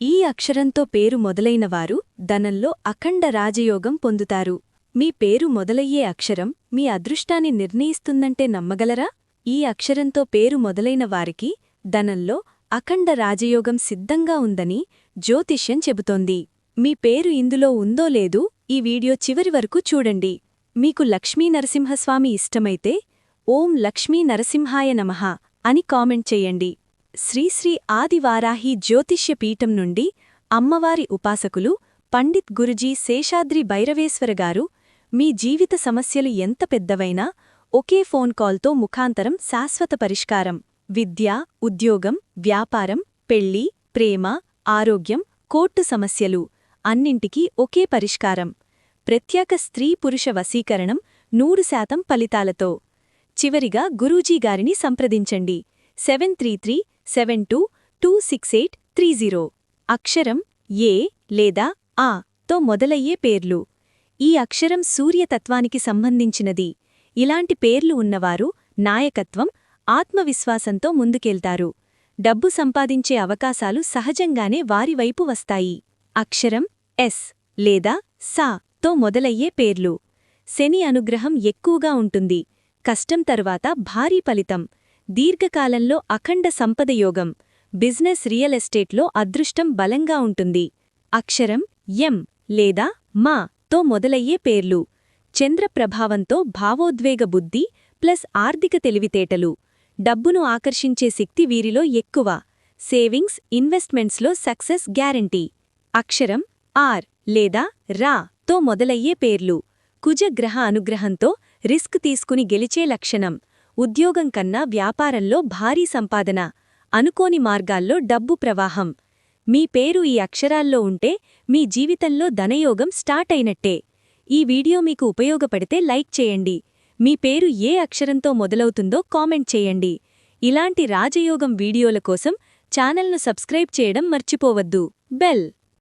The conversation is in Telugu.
ఈ అక్షరంతో పేరు మొదలైనవారు ధనంలో అఖండ రాజయోగం పొందుతారు. మీ పేరు మొదలయ్యే అక్షరం మీ అదృష్టాన్ని నిర్ణయిస్తుందంటే నమ్మగలరా? ఈ అక్షరంతో పేరు మొదలైన వారికి ధనంలో అఖండ రాజయోగం సిద్ధంగా ఉందని జ్యోతిష్యం చెబుతోంది. మీ పేరు ఇందులో ఉందో లేదో ఈ వీడియో చివరి వరకు చూడండి. మీకు లక్ష్మీ నరసింహస్వామి ఇష్టమైతే ఓం లక్ష్మీ నరసింహాయ నమః అని కామెంట్ చెయ్యండి శ్రీశ్రీ ఆదివారాహి జ్యోతిష్య పీఠం నుండి అమ్మవారి ఉపాసకులు పండిత్ గురుజీ శేషాద్రి భైరవేశ్వరగారు మీ జీవిత సమస్యలు ఎంత పెద్దవైనా ఒకే ఫోన్ కాల్తో ముఖాంతరం శాశ్వత పరిష్కారం. విద్య ఉద్యోగం వ్యాపారం పెళ్ళి ప్రేమ ఆరోగ్యం కోర్టు సమస్యలు అన్నింటికీ ఒకే పరిష్కారం. ప్రత్యేక స్త్రీ పురుష వశీకరణం నూరు శాతం ఫలితాలతో. చివరిగా గురూజీ గారిని సంప్రదించండి. Seven three three seven two two six eight three zero. అక్షరం ఏ లేదా ఆ తో మొదలయ్యే పేర్లు. ఈ అక్షరం సూర్యతత్వానికి సంబంధించినది. ఇలాంటి పేర్లు ఉన్నవారు నాయకత్వం ఆత్మవిశ్వాసంతో ముందుకెళ్తారు. డబ్బు సంపాదించే అవకాశాలు సహజంగానే వారివైపు వస్తాయి. అక్షరం ఎస్ లేదా సా తో మొదలయ్యే పేర్లు. శని అనుగ్రహం ఎక్కువగా ఉంటుంది. కష్టం తర్వాత భారీ ఫలితం. దీర్ఘకాలంలో అఖండ సంపదయోగం బిజినెస్ రియల్ ఎస్టేట్లో అదృష్టం బలంగా ఉంటుంది. అక్షరం ఎం లేదా మా తో మొదలయ్యే పేర్లు. చంద్ర ప్రభావంతో భావోద్వేగ బుద్ధి ప్లస్ ఆర్థిక తెలివితేటలు. డబ్బును ఆకర్షించే శక్తి వీరిలో ఎక్కువ. సేవింగ్స్ ఇన్వెస్ట్మెంట్స్లో సక్సెస్ గ్యారంటీ. అక్షరం ఆర్ లేదా రా తో మొదలయ్యే పేర్లు. కుజగ్రహ అనుగ్రహంతో రిస్క్ తీసుకుని గెలిచే లక్షణం. ఉద్యోగం కన్నా వ్యాపారంలో భారీ సంపాదన అనుకోని మార్గాల్లో డబ్బు ప్రవాహం. మీ పేరు ఈ అక్షరాల్లో ఉంటే మీ జీవితంలో ధనయోగం స్టార్ట్ అయినట్టే. ఈ వీడియో మీకు ఉపయోగపడితే లైక్ చేయండి. మీ పేరు ఏ అక్షరంతో మొదలవుతుందో కామెంట్ చేయండి. ఇలాంటి రాజయోగం వీడియోల కోసం ఛానల్ను సబ్స్క్రైబ్ చేయడం మర్చిపోవద్దు. బెల్